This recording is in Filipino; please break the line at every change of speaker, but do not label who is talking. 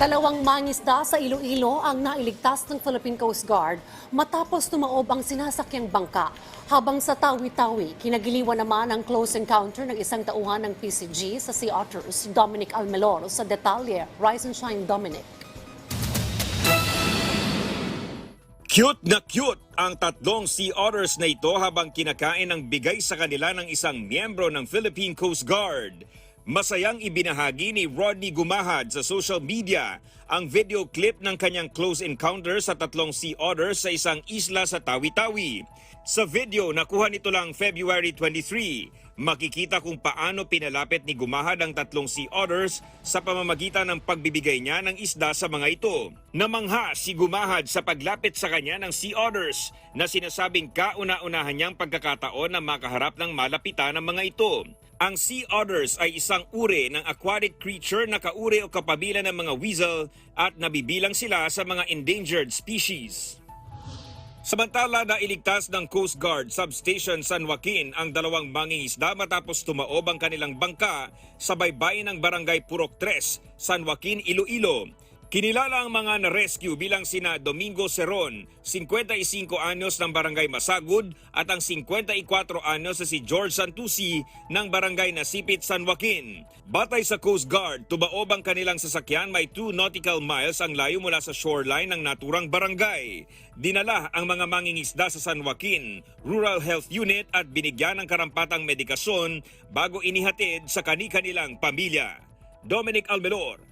Dalawang mangisda sa Iloilo ang nailigtas ng Philippine Coast Guard matapos tumaob ang sinasakyang bangka. Habang sa Tawi-Tawi, kinagiliwan naman ang close encounter ng isang tauhan ng PCG sa Sea Otters, Dominic Almelor sa detalye. Rise and Shine, Dominic.
Cute na cute ang tatlong sea otters na ito habang kinakain ng bigay sa kanila ng isang miyembro ng Philippine Coast Guard. Masayang ibinahagi ni Rodney Gumahad sa social media ang video clip ng kanyang close encounter sa tatlong sea otters sa isang isla sa Tawi-Tawi. Sa video, nakuha nito lang February 23. Makikita kung paano pinalapit ni Gumahad ang tatlong sea otters sa pamamagitan ng pagbibigay niya ng isda sa mga ito. Namangha si Gumahad sa paglapit sa kanya ng sea otters na sinasabing kauna-unahan niyang pagkakataon na makaharap ng malapitan ng mga ito. Ang sea otters ay isang uri ng aquatic creature na kauri o kapamilya ng mga weasel at nabibilang sila sa mga endangered species. Samantala na iligtas ng Coast Guard Substation San Joaquin ang dalawang mangingisda matapos tumaob ang kanilang bangka sa baybayin ng Barangay Purok 3, San Joaquin, Iloilo. Kinilala ang mga na-rescue bilang sina Domingo Seron, 55 anyos ng Barangay Masagud at ang 54 anyos na si George Santusi ng Barangay Nasipit, San Joaquin. Batay sa Coast Guard, tumaob ang kanilang sasakyan may 2 nautical miles ang layo mula sa shoreline ng naturang barangay. Dinala ang mga mangingisda sa San Joaquin Rural Health Unit at binigyan ng karampatang medikasyon bago inihatid sa kani-kanilang pamilya. Dominic Almelor,